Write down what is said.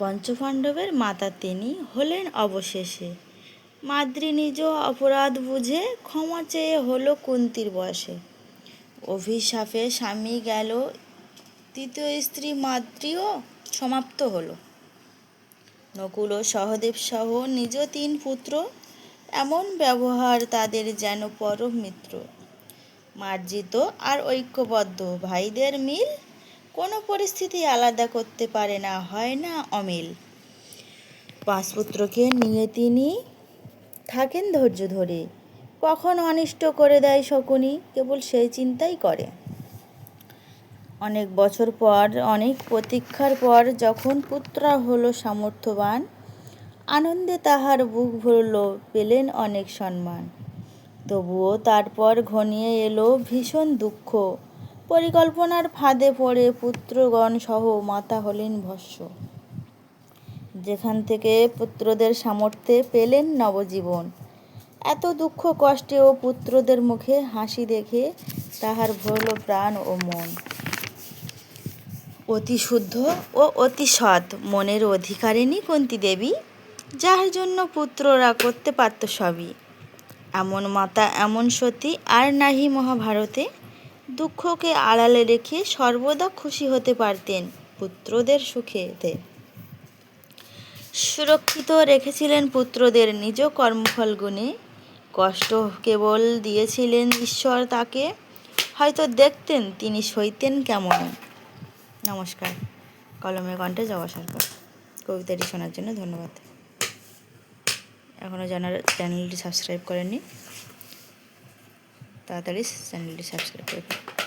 পঞ্চপাণ্ডবের মাতা তিনি হলেন অবশেষে। মাদ্রি নিজ অপরাধ বুঝে ক্ষমা চেয়ে হলো কুন্তির বয়সে। অভিশাপে স্বামী গেল, তৃতীয় স্ত্রী মাদ্রিও সমাপ্ত হলো। নকুল ও সহদেব সহ নিজ তিন পুত্র, এমন ব্যবহার তাদের যেন পরম মিত্র। মার্জিত আর ঐক্যবদ্ধ, ভাইদের মিল কোনো পরিস্থিতি আলাদা করতে পারে না, হয় না, অমিল? পাঁচ পুত্রকে নিয়ে তিনি থাকেন ধৈর্য ধরে। কখন অনিষ্ট করে দেয় শকুনি, কেবল সেই চিন্তাই করে। অনেক বছর পর, অনেক প্রতীক্ষার পর যখন পুত্রা হলো সামর্থ্যবান, আনন্দে তাহার বুক ভরল, পেলেন অনেক সম্মান। তবুও তারপর ঘনিয়ে এলো ভীষণ দুঃখ। পরিকল্পনার ফাঁদে পড়ে পুত্রগণ সহ মাতা হলেন ভস্য। যেখান থেকে পুত্রদের সামর্থ্যে পেলেন নবজীবন। এত দুঃখ কষ্টেও পুত্রদের মুখে হাসি দেখে তাহার ভরল প্রাণ ও মন। অতি শুদ্ধ ও অতি সৎ মনের অধিকারিণী কুন্তি দেবী যার জন্য পুত্ররা করতে পারত সবই। এমন মাতা এমন সতী আর নাহি মহাভারতে দুঃখকে আড়ালে রেখে সর্বদা খুশি হতে পারতেন পুত্রদের সুখেতে সুরক্ষিত রেখেছিলেন পুত্রদের নিজ কর্মফল গুণে। কষ্ট কেবল দিয়েছিলেন ঈশ্বর তাকে। হয়তো দেখতেন তিনি সইতেন কেমন। নমস্কার। কলমে কণ্ঠে জবা সরকার। কবিতাটি শোনার জন্য ধন্যবাদ। এখনও যারা চ্যানেলটি সাবস্ক্রাইব করেননি। তাড়াতাড়ি চ্যানেলটি সাবস্ক্রাইব করে ফেলুন।